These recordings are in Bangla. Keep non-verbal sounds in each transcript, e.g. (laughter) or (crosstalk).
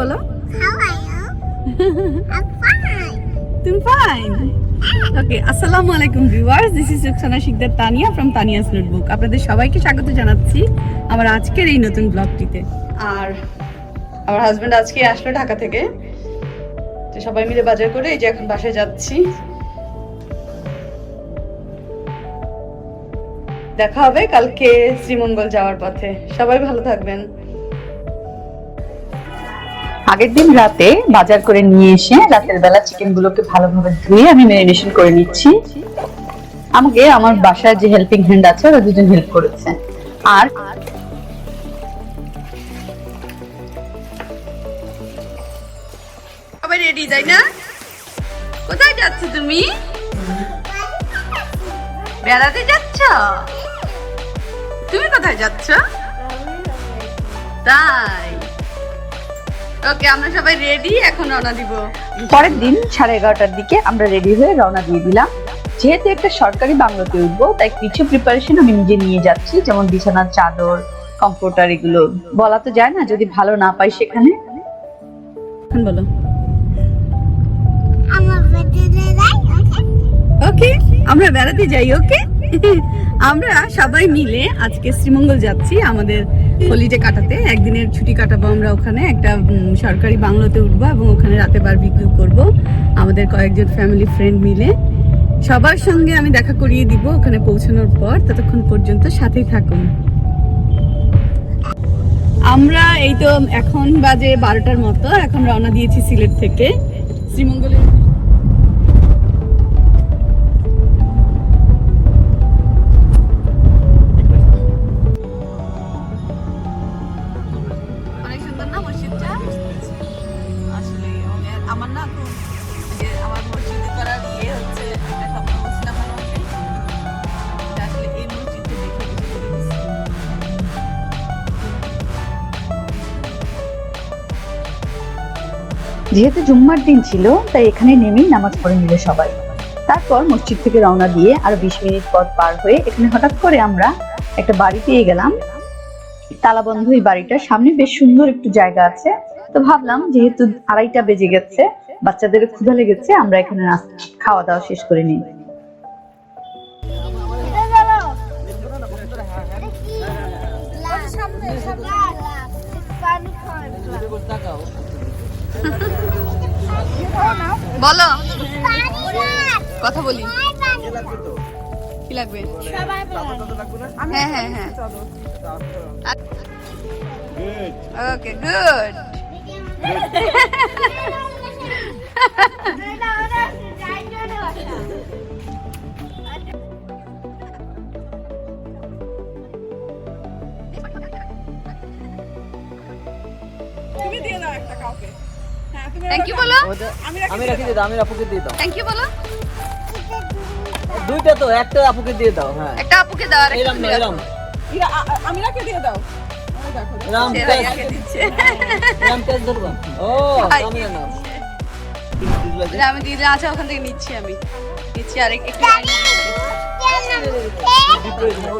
বলো. তুমি ফাইন ওকে আসসালামু আলাইকুম viewers this is Ruksana Sikdar Tania from Tania's notebook আপনাদের সবাইকে স্বাগত জানাচ্ছি আমার আজকের এই নতুন ব্লগটিতে আর আমার হাজবেন্ড আজকে আসলো ঢাকা থেকে। তো সবাই মিলে বাজার করে এই যে এখন বাসায় যাচ্ছি। দেখা হবে কালকে শ্রীমঙ্গল যাওয়ার পথে। সবাই ভালো থাকবেন। আগের দিন রাতে বাজার করে নিয়ে এসে রাতের বেলা চিকেন গুলোকে ভালোভাবে ধুয়ে আমি ম্যারিনেশন করে নিচ্ছি। আমাকে আমার বাসায় যে হেল্পিং হ্যান্ড আছে, ওরা দুজন হেল্প করেছে। আর রেডি তাই না? কোথায় যাচ্ছ তুমি? বেড়াতে যাচ্ছ? তুমি কোথায় যাচ্ছ? তাই। ওকে আমরা সবাই রেডি এখন রওনা দিব। পরের দিন সাড়ে এগারোটার দিকে আমরা রেডি হয়ে রওনা দিয়ে দিলাম। যেহেতু একটা সরকারি বাংলোতে উঠবো তাই কিছু প্রিপারেশন আমি নিজে নিয়ে যাচ্ছি যেমন বিছানার চাদর কম্পিউটার এগুলো। বলা তো যায় না যদি ভালো না পাই সেখানে। বলো. ওকে? আমরা বেড়াতে যাই ওকে (laughs) আমরা সবাই মিলে আজকে শ্রীমঙ্গল যাচ্ছি আমাদের হলিডে কাটাতে। একদিনের ছুটি কাটাবো আমরা ওখানে। একটা সরকারি বাংলোতে উঠবো এবং ওখানে রাতে বারবিকিউ করব। আমাদের কয়েকজন ফ্যামিলি ফ্রেন্ড মিলে। সবার সঙ্গে আমি দেখা করিয়ে দিব ওখানে পৌঁছানোর পর। ততক্ষণ পর্যন্ত সাথেই থাকুন। আমরা এই তো এখন বাজে বারোটার মতো। এখন রওনা দিয়েছি সিলেট থেকে। শ্রীমঙ্গলের যেহেতু জুম্মার দিন ছিল তাই এখানে নেমেই নামাজ পড়ে নিল সবাই তারপর মসজিদ থেকে রওনা দিয়ে আরও বিশ মিনিট পথ পার হয়ে এখানে হঠাৎ করে আমরা একটা বাড়ি পেয়ে গেলাম তালাবন্ধ এই বাড়িটার সামনে বেশ সুন্দর একটু জায়গা আছে তো ভাবলাম যেহেতু আড়াইটা বেজে গেছে বাচ্চাদের ক্ষুধা লেগেছে আমরা এখানে খাওয়া দাওয়া শেষ করে নিই বলো। কথা বলি। কি লাগবে? হ্যাঁ হ্যাঁ হ্যাঁ। ওকে গুড তুমি দিয়ে দাও একটা কাউকে। থ্যাংক ইউ বলো। আমি রাখি দিয়ে দাও। আমি আপুকে দিয়ে দাও। থ্যাংক ইউ বলো। দুইটা তো একটা আপুকে দিয়ে দাও হ্যাঁ। একটা আপুকে দাও আর এরম না এরম রাখো। দিয়ে দাও। রাম দিচ্ছে। রাম ধরবা। ও আমি না। আমি আছে ওখান থেকে নিচ্ছি আমি। নিচ্ছি আর একটু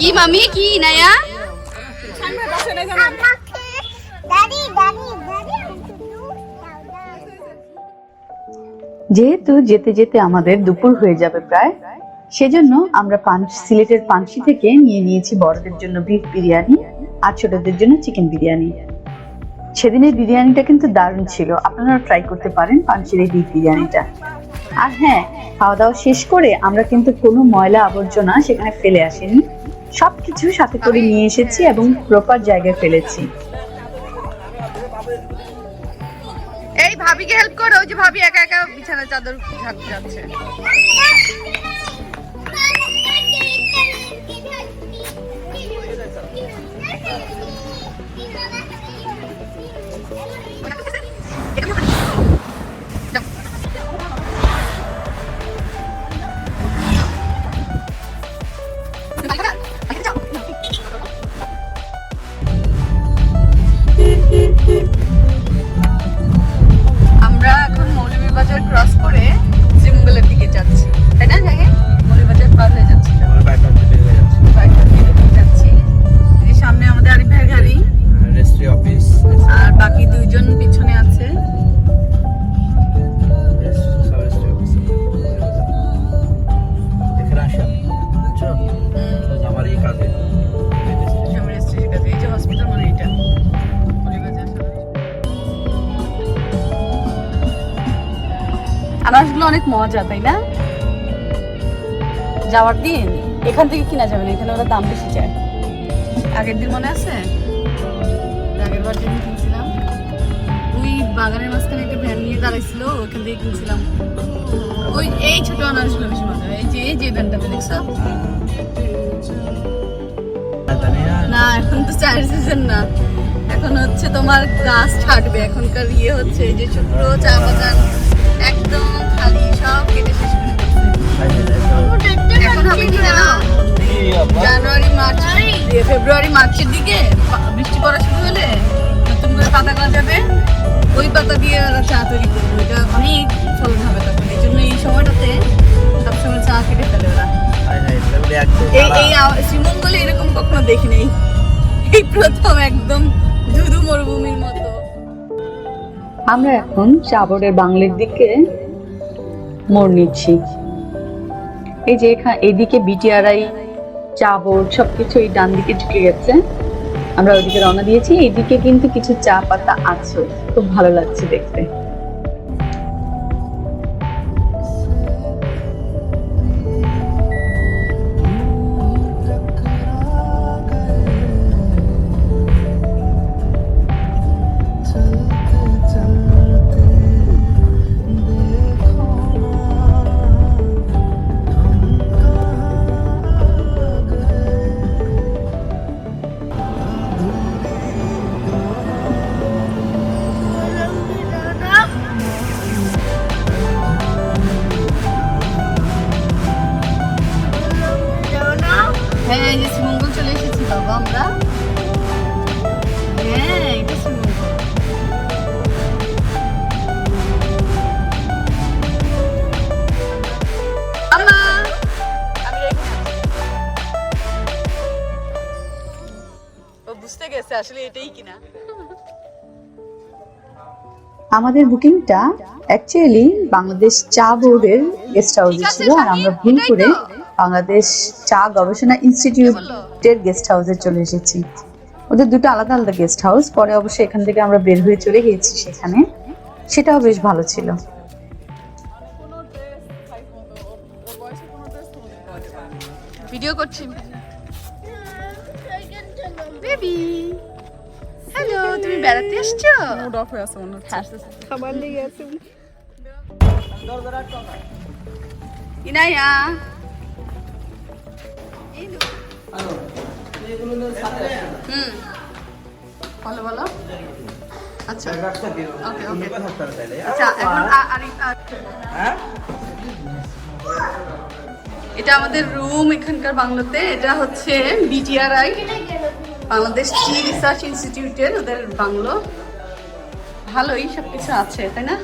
কি মামি? কি নায়া? সামনে বসে যেহেতু যেতে যেতে আমাদের দুপুর হয়ে যাবে প্রায়, সেজন্য আমরা পান, সিলেটের পানসি থেকে নিয়ে নিয়েছি বড়দের জন্য বিফ বিরিয়ানি আর ছোটদের জন্য চিকেন বিরিয়ানি। সেদিনের বিরিয়ানিটা কিন্তু দারুণ ছিল আপনারা ট্রাই করতে পারেন পানসির এই বিফ বিরিয়ানিটা। আর হ্যাঁ খাওয়া দাওয়া শেষ করে আমরা কিন্তু কোনো ময়লা আবর্জনা সেখানে ফেলে আসিনি। সবকিছু সাথে করে নিয়ে এসেছি এবং প্রপার জায়গায় ফেলেছি। ভাবিকে হেল্প করো ওই যে ভাবি একা একা বিছানা চাদর ঝাড়তে যাচ্ছে। আমরা বাকি দুজন পিছনে আছে। এই যে হসপিটাল মানে এটা। আনারসগুলো অনেক মজা তাই না? যাওয়ার দিন এখান থেকে কিনা যাবে না এখানে ওরা দাম বেশি চায়। আগের দিন মনে আছে? আগের বার যেদিন বাগানের মাঝখানে একটা ভ্যান নিয়ে দাঁড়াইছিল, ওখান থেকে কিনছিলাম। ওই, এই ছোট আনারসগুলো বেশি মজা এই যে এই যে ভ্যানটাতে, দেখছ? না, এখন তো চায়ের সিজন না। এখন হচ্ছে তোমার গাছ ছাড়বে এখনকার ইয়ে হচ্ছে যে ছোট চা বাগান, একদম খালি, সব কেটে শেষ করে এখন হবে কি জানো? জানুয়ারি, মার্চ ফেব্রুয়ারি, মার্চের দিকে বৃষ্টি পড়া শুরু হলে নতুন করে পাতা গজাবে। ওই পাতা দিয়ে ওরা চা তৈরি করবে। ওইটা অনেক ফলন হবে তখন। এই জন্য এই সময়টাতে সবসময় চা কেটে ফেলে ওরা। এই এই শ্রীমঙ্গলে এরকম কখনো দেখি নাই। এই প্রথম একদম ধুধু মরুভূমির মতো। আমরা এখন চাবরের বাংলার দিকে মোড় নিচ্ছি। এই যে এখানে এদিকে বিটিআরআই চাবর সবকিছু এই ডান দিকে ঝুঁকে গেছে। আমরা ওইদিকে রওনা দিয়েছি। এদিকে কিন্তু কিছু চা পাতা আছে। খুব ভালো লাগছে দেখতে। আসলে এটাই কিনা। আমাদের বুকিংটা অ্যাকচুয়ালি বাংলাদেশ চা বোর্ডের গেস্ট হাউসে ছিল আর আমরা ভুল করে বাংলাদেশ চা গবেষণা ইনস্টিটিউটের গেস্ট হাউসে চলে এসেছি। ওদের দুটো আলাদা আলাদা গেস্ট হাউস পরে অবশ্যই এখান থেকে আমরা বের হয়ে চলে গিয়েছি সেখানে। সেটাও বেশ ভালো ছিল। ভিডিও করছি। বেবি তুমি বেড়াতে এসছো? মুড অফ হয়ে আছে মনে হচ্ছে। খাবার লেগে আছে। ইনায়া। হুম। বলো বলো। আচ্ছা। ওকে ওকে। আচ্ছা এখন এটা আমাদের রুম এখানকার বাংলোতে। এটা হচ্ছে বিটিআরআই বাংলাদেশ টি রিসার্চ ইনস্টিটিউটের ওদের বাংলো। ভালোই সব কিছু আছে, তাই না?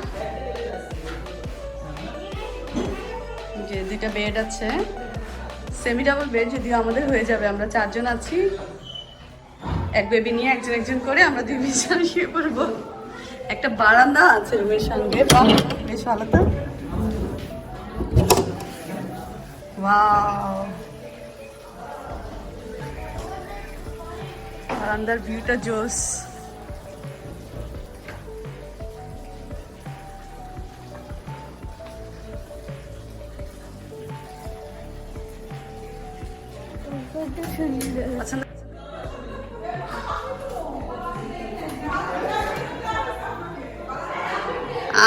যে দুইটা বেড আছে। সেমি ডাবল বেড যদিও আমাদের হয়ে যাবে, আমরা চারজন আছি। এক বেবি নিয়ে একজন একজন করে আমরা দুই বিছানা শুয়ে পড়ব। একটা বারান্দা আছে রুমের সঙ্গে। বেশ ভালো তো। ওয়াও ভিউটা জোস।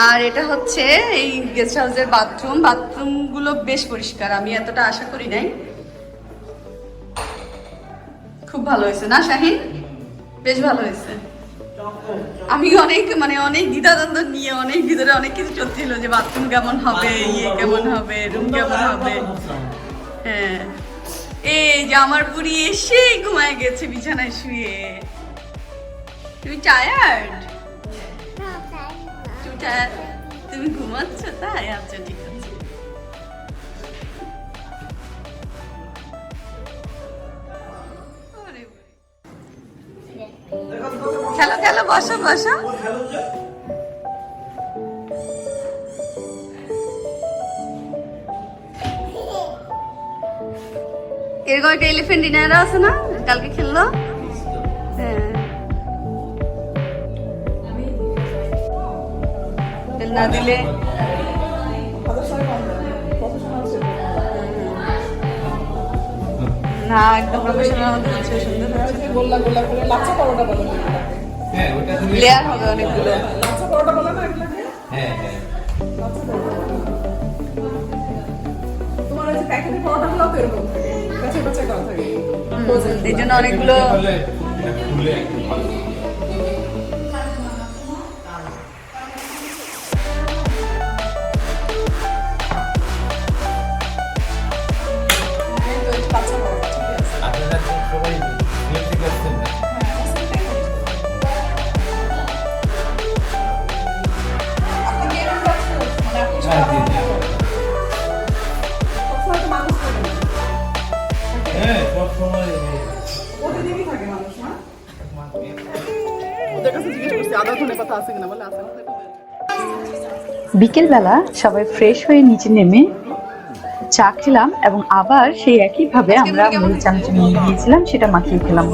আর এটা হচ্ছে এই গেস্ট হাউসের বাথরুম বাথরুমগুলো বেশ পরিষ্কার, আমি এতটা আশা করি নাই। ভালো হয়েছে। না শাহিন? বেশ ভালো হয়েছে। আমি অনেক মানে অনেক দ্বিধাদ্বন্দ্ব নিয়ে অনেক ভিতরে অনেক কিছু চলছিল যে বাথরুম কেমন হবে ইয়ে কেমন হবে রুম কেমন হবে। হ্যাঁ। এই যে আমার বুড়ি এসেই ঘুমায় গেছে বিছানায় শুয়ে। তুমি টায়ার্ড তুমি tired? তুমি ঘুমাচ্ছ তাই? আচ্ছা ঠিক খেলো খেলো, বসো বসো। এরকম একটা এলিফেন্ট ডিনার আছে না? কালকে খেললো? হ্যাঁ। না দিলে হ্যাঁ একদম প্রফেশনাল হচ্ছে সুন্দর হচ্ছে। গোল্লা গোল্লা করে লাচ্ছা পরোটা বলো হ্যাঁ ওটা তুমি লেয়ার হবে অনেকগুলো। লাচ্ছা পরোটা বলো না এগুলোকে হ্যাঁ হ্যাঁ। লাচ্ছা পরোটা তোমার ওই যে পরোটা গুলো তো এরকম থাকে। কাছে কাছে কথা থাকে। এই জন্য অনেকগুলো খুলে একটু ভালো। সব সময় প্রতিদিনই থাকে মানুষ না ওদের কাছে জিজ্ঞেস করছি আদা ধনে পাতা আছে কিনা? বলে আছে। বিকেলবেলা সবাই ফ্রেশ হয়ে নিচে নেমে চা খেলাম এবং আবার সেই একইভাবে আমরা মুড়ি চানাচুর নিয়ে গিয়েছিলাম সেটা মাখিয়ে খেলাম।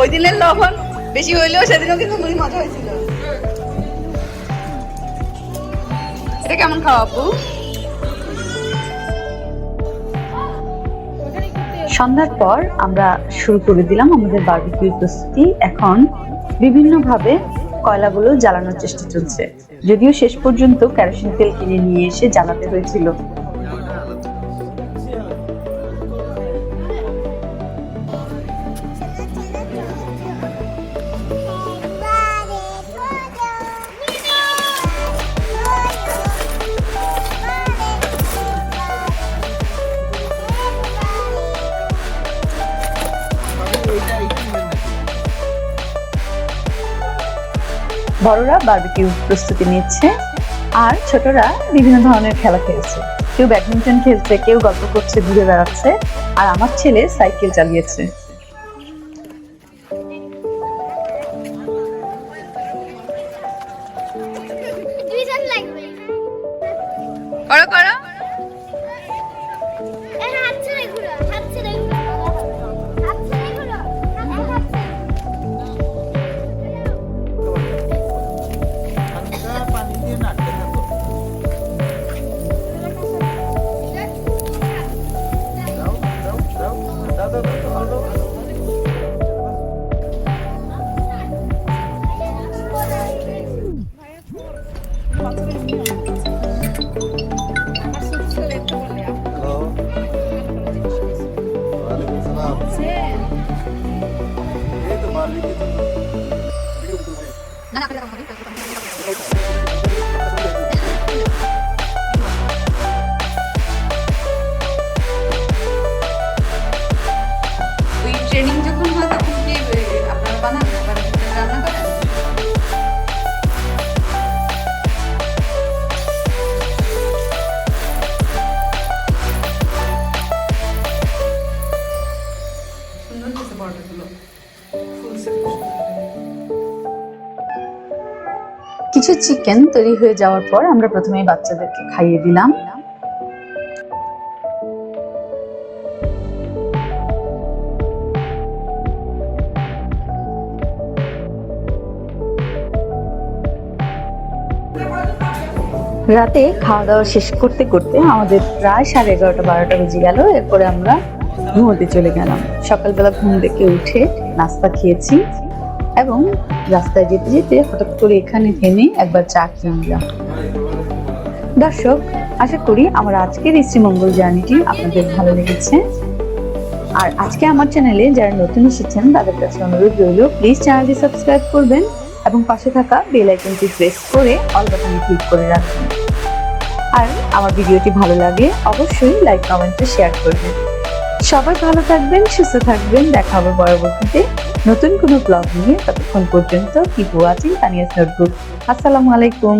ওই দিনের লবণ বেশি হইলেও সেদিনও কিন্তু মুড়ি মজা হয়েছিল। এটা কেমন খাওয়া আপু? সন্ধ্যার পর আমরা শুরু করে দিলাম আমাদের বার্বিকিউ প্রস্তুতি। এখন বিভিন্নভাবে কয়লাগুলো জ্বালানোর চেষ্টা চলছে। যদিও শেষ পর্যন্ত কেরোসিন তেল কিনে নিয়ে এসে জ্বালাতে হয়েছিল। বড়রা বার্বিকিউ প্রস্তুতি নিচ্ছে। আর ছোটরা বিভিন্ন ধরনের খেলা খেলছে। কেউ ব্যাডমিন্টন খেলছে কেউ গল্প করছে ঘুরে বেড়াচ্ছে। আর আমার ছেলে সাইকেল চালিয়েছে। করো। চিকেন তৈরি হয়ে যাওয়ার পর আমরা প্রথমেই বাচ্চাদেরকে খাইয়ে দিলাম। রাতে খাওয়া দাওয়া শেষ করতে করতে আমাদের প্রায় সাড়ে এগারোটা, বারোটা বেজে গেল। এরপরে আমরা ঘুমোতে চলে গেলাম। সকালবেলা ঘুম থেকে উঠে নাস্তা খেয়েছি। এবং রাস্তায় যেতে যেতে হঠাৎ করে এখানে থেমে একবার চা খেয়ে নিলাম। দর্শক, আশা করি আমার আজকের এই শ্রীমঙ্গল জার্নিটি আপনাদের ভালো লেগেছে। আর আজকে আমার চ্যানেলে যারা নতুন এসেছেন, তাদের কাছে অনুরোধ রইল প্লিজ চ্যানেলটি সাবস্ক্রাইব করবেন এবং পাশে থাকা বেল আইকনটি প্রেস করে অল বাটনে ক্লিক করে রাখবেন আর আমার ভিডিওটি ভালো লাগে, অবশ্যই লাইক কমেন্টে শেয়ার করবেন। সবাই ভালো থাকবেন, সুস্থ থাকবেন, দেখা হবে পরবর্তীতে। নতুন কোনো ব্লগ নিয়ে ততক্ষণ পর্যন্ত কিপ ওয়াচিং তানিয়াস নোটবুক আসসালামু আলাইকুম।